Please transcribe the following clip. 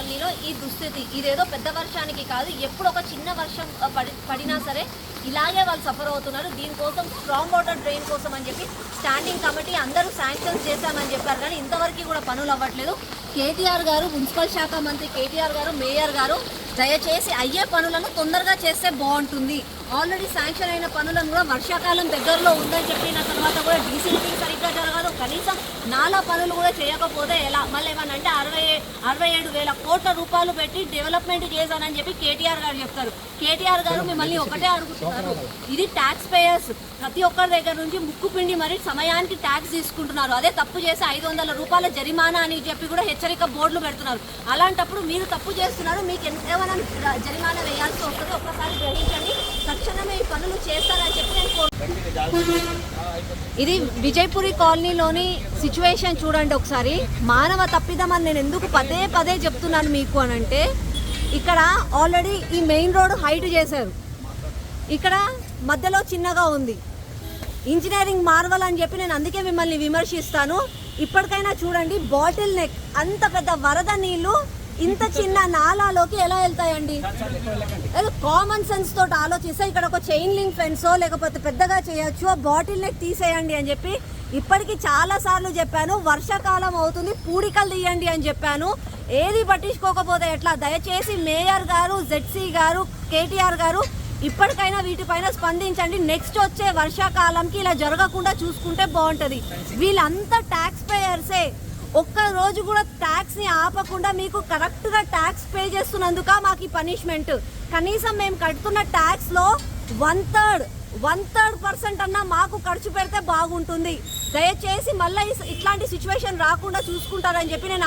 పల్లిలో ఈ దుస్థితి. ఇదేదో పెద్ద వర్షానికి కాదు ఎప్పుడు ఒక చిన్న వర్షం పడి పడినా సరే ఇలాగే వాళ్ళు సఫర్ అవుతున్నారు. దీనికోసం స్ట్రాంగ్ వాటర్ డ్రైన్ కోసం అని చెప్పి స్టాండింగ్ కమిటీ అందరూ శాంక్షన్స్ చేశామని చెప్పారు. కానీ ఇంతవరకు కూడా పనులు అవ్వట్లేదు. కేటీఆర్ గారు మున్సిపల్ శాఖ మంత్రి కేటీఆర్ గారు మేయర్ గారు దయచేసి అయ్యే పనులను తొందరగా చేస్తే బాగుంటుంది. ఆల్రెడీ శాంక్షన్ అయిన పనులను కూడా వర్షాకాలం దగ్గరలో ఉందని చెప్పిన తర్వాత కూడా డీసీలింగ్ సరిగ్గా జరగదు. కనీసం నాలా పనులు కూడా చేయకపోతే ఎలా? మళ్ళీ ఏమన్నా అంటే అరవై అరవై ఏడు వేల కోట్ల రూపాయలు పెట్టి డెవలప్మెంట్ చేశానని చెప్పి కేటీఆర్ గారు చెప్తారు. కేటీఆర్ గారు మిమ్మల్ని ఒకటే అడుగుతున్నారు. ఇది ట్యాక్స్ పేయర్స్ ప్రతి ఒక్కరి దగ్గర నుంచి ముక్కు పిండి మరి సమయానికి ట్యాక్స్ తీసుకుంటున్నారు. అదే తప్పు చేసి ఐదు వందల రూపాయల జరిమానా అని చెప్పి కూడా హెచ్చరిక బోర్డులు పెడుతున్నారు. అలాంటప్పుడు మీరు తప్పు చేస్తున్నారు. మీకు ఎంత- ఏమైనా జరిమానా వేయాల్సి వస్తుంది ఒక్కసారి గ్రహించండి తక్షణమే ఈ పనులు చేస్తారని చెప్పి నేను ఇది విజయపురి కాలనీలోని సిచ్యువేషన్ చూడండి ఒకసారి. మానవ తప్పిదం అని నేను ఎందుకు పదే పదే చెప్తున్నాను మీకు అని అంటే ఇక్కడ ఆల్రెడీ ఈ మెయిన్ రోడ్ హైట్ చేశారు. ఇక్కడ మధ్యలో చిన్నగా ఉంది. ఇంజనీరింగ్ మార్వల్ అని చెప్పి నేను అందుకే మిమ్మల్ని విమర్శిస్తాను. ఇప్పటికైనా చూడండి బాటిల్ నెక్ అంత పెద్ద వరద నీళ్ళు ఇంత చిన్న నాలాలోకి ఎలా వెళ్తాయండి? కామన్ సెన్స్ తోటి ఆలోచిస్తే ఇక్కడ ఒక చైన్ లింక్ ఫెన్సో లేకపోతే పెద్దగా చేయొచ్చు బాటిల్ నెక్ తీసేయండి అని చెప్పి ఇప్పటికి చాలా సార్లు చెప్పాను. వర్షాకాలం అవుతుంది పూడికలు తీయండి అని చెప్పాను. ఏది పట్టించుకోకపోతే ఎట్లా? దయచేసి మేయర్ గారు జెడ్సీ గారు కేటీఆర్ గారు ఇప్పటికైనా వీటిపైన స్పందించండి. నెక్స్ట్ వచ్చే వర్షాకాలంకి ఇలా జరగకుండా చూసుకుంటే బాగుంటుంది. వీళ్ళంతా ట్యాక్స్ పేయర్సే ఒక్క రోజు కూడా ట్యాక్స్ని ఆపకుండా మీకు కరెక్ట్గా ట్యాక్స్ పే చేస్తున్నందుక మాకు ఈ పనిష్మెంట్ కనీసం మేము కడుతున్న ట్యాక్స్లో one third one third percent అన్నా మాకు ఖర్చు పెడితే బాగుంటుంది. దయచేసి మళ్ళీ ఇట్లాంటి సిచ్యువేషన్ రాకుండా చూసుకుంటారని చెప్పి నేను